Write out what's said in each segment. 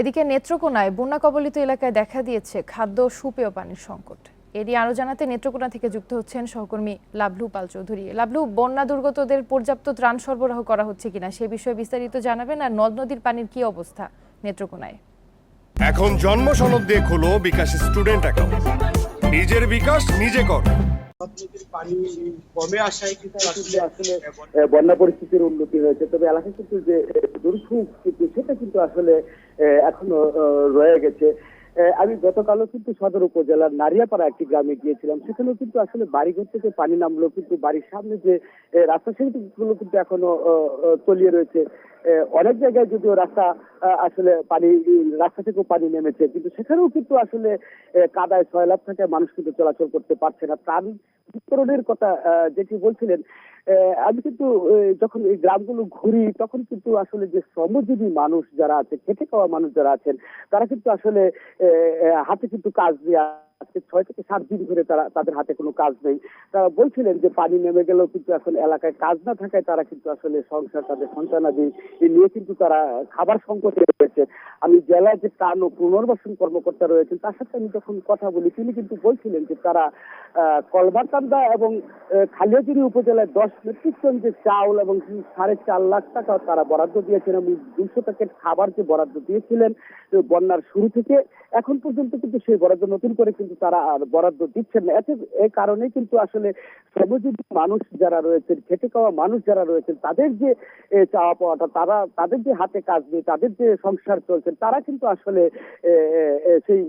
এদিকে নেত্রকোনায় বন্যা কবলিত এলাকায় দেখা দিয়েছে খাদ্য সুপেয় পানির সংকট। এরই আরও জানাতে নেত্রকোনা থেকে যুক্ত হচ্ছেন সহকর্মী লাভলু পাল চৌধুরী। লাভলু, বন্যা দুর্গতদের পর্যাপ্ত ত্রাণ সরবরাহ করা হচ্ছে কিনা সে বিষয়ে বিস্তারিত জানাবেন আর নদ নদীর পানির কি অবস্থা নেত্রকোনায়। এখন জন্ম সনদ দিয়ে খোলো বিকাশ স্টুডেন্ট অ্যাকাউন্ট। নিজের বিকাশ নিজে কর। বন্যা পরিস্থিতির উন্নতি হয়েছে। তবে এলাকায় কিন্তু যে দুর্ভোগ কিন্তু সেটা কিন্তু আসলে এখনও রয়ে গেছে। আমি গতকালও কিন্তু সদর উপজেলার নারিয়াপাড়া একটি গ্রামে গিয়েছিলাম। সেখানেও কিন্তু আসলে বাড়ি বাড়িঘর থেকে পানি নামলো কিন্তু বাড়ির সামনে যে রাস্তা সেগুলো কিন্তু এখনও তলিয়ে রয়েছে। অনেক জায়গায় যদিও রাস্তা আসলে পানি, রাস্তা থেকেও পানি নেমেছে, কিন্তু সেখানেও কিন্তু আসলে কাদায় সয়লাভ থাকে, মানুষ কিন্তু চলাচল করতে পারছে না। ত্রাণ বিতরণের কথা যেটি বলছিলেন আমি কিন্তু যখন এই গ্রামগুলো ঘুরি, তখন কিন্তু আসলে যে শ্রমজীবী মানুষ যারা আছে, খেটে খাওয়া মানুষ যারা আছেন, তারা কিন্তু আসলে হাতে কিন্তু কাজ দিয়ে আজকে ছয় থেকে সাত দিন ধরে তারা তাদের হাতে কোনো কাজ নেই। তারা বলছিলেন যে পানি নেমে গেলেও কিন্তু এখন এলাকায় কাজ না থাকায় তারা কিন্তু আসলে সংসার তাদের সন্তানাদি নিয়ে কিন্তু তারা খাবার সংকটে রয়েছে আমি জেলায় যে ত্রাণ ও পুনর্বাসন কর্মকর্তা রয়েছেন তার সাথে আমি যখন কথা বলি তিনি কিন্তু বলছিলেন যে তারা আহ, কলমাকান্দা এবং খালিয়াজুরি উপজেলায় দশ মেট্রিক টন যে চাউল এবং সাড়ে চার লাখ টাকা তারা বরাদ্দ দিয়েছেন। এবং দুশো প্যাকেট খাবার যে বরাদ্দ দিয়েছিলেন বন্যার শুরু থেকে এখন পর্যন্ত কিন্তু সেই বরাদ্দ নতুন করে কিন্তু তারা আর বরাদ্দ দিচ্ছেন না। এতে এই কারণে কিন্তু আসলে শ্রমজীবী মানুষ যারা রয়েছেন খেটে খাওয়া মানুষ যারা রয়েছেন তাদের যে এ, চাওয়া পাওয়াটা তারা তাদের যে হাতে কাজ নেই তাদের যে সংসার চলছে তারা কিন্তু আসলে এ, এ, এ, সেই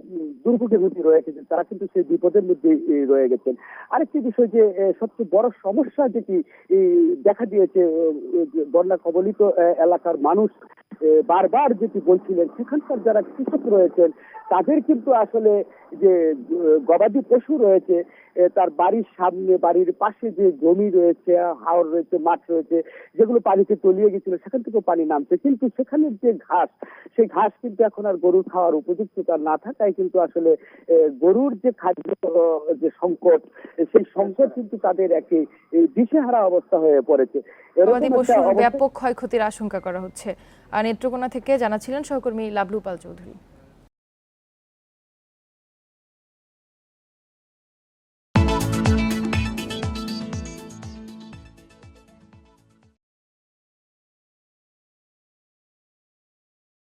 দুর্ভোগের মধ্যে রয়ে গেছেন তারা কিন্তু সেই বিপদের মধ্যে রয়ে গেছেন। আরেকটি বিষয় যে সবচেয়ে বড় সমস্যা যেটি দেখা দিয়েছে এ, এ, বন্যা কবলিত এলাকার মানুষ বারবার যেটি বলছিলেন সেখানকার যারা কৃষক রয়েছেন তাদের কিন্তু আসলে যে গবাদি পশু রয়েছে তার বাড়ির সামনে বাড়ির পাশে যে জমি রয়েছে হাওর রয়েছে মাঠ রয়েছে যেগুলো পানিতে তলিয়ে গেছিল সেখান থেকেও পানি নামছে। কিন্তু সেখানের যে ঘাস সেই ঘাস কিন্তু এখন আর গরুর খাওয়ার উপযুক্ততা না থাকায় কিন্তু আসলে গরুর যে খাদ্য যে সংকট সেই সংকট কিন্তু তাদের একটি দিশেহারা অবস্থা হয়ে পড়েছে। এরকম গবাদি পশুর ব্যাপক ক্ষয়ক্ষতির আশঙ্কা করা হচ্ছে। আর নেত্রকোনা থেকে জানাচ্ছিলেন সহকর্মী লাভলু পাল চৌধুরী।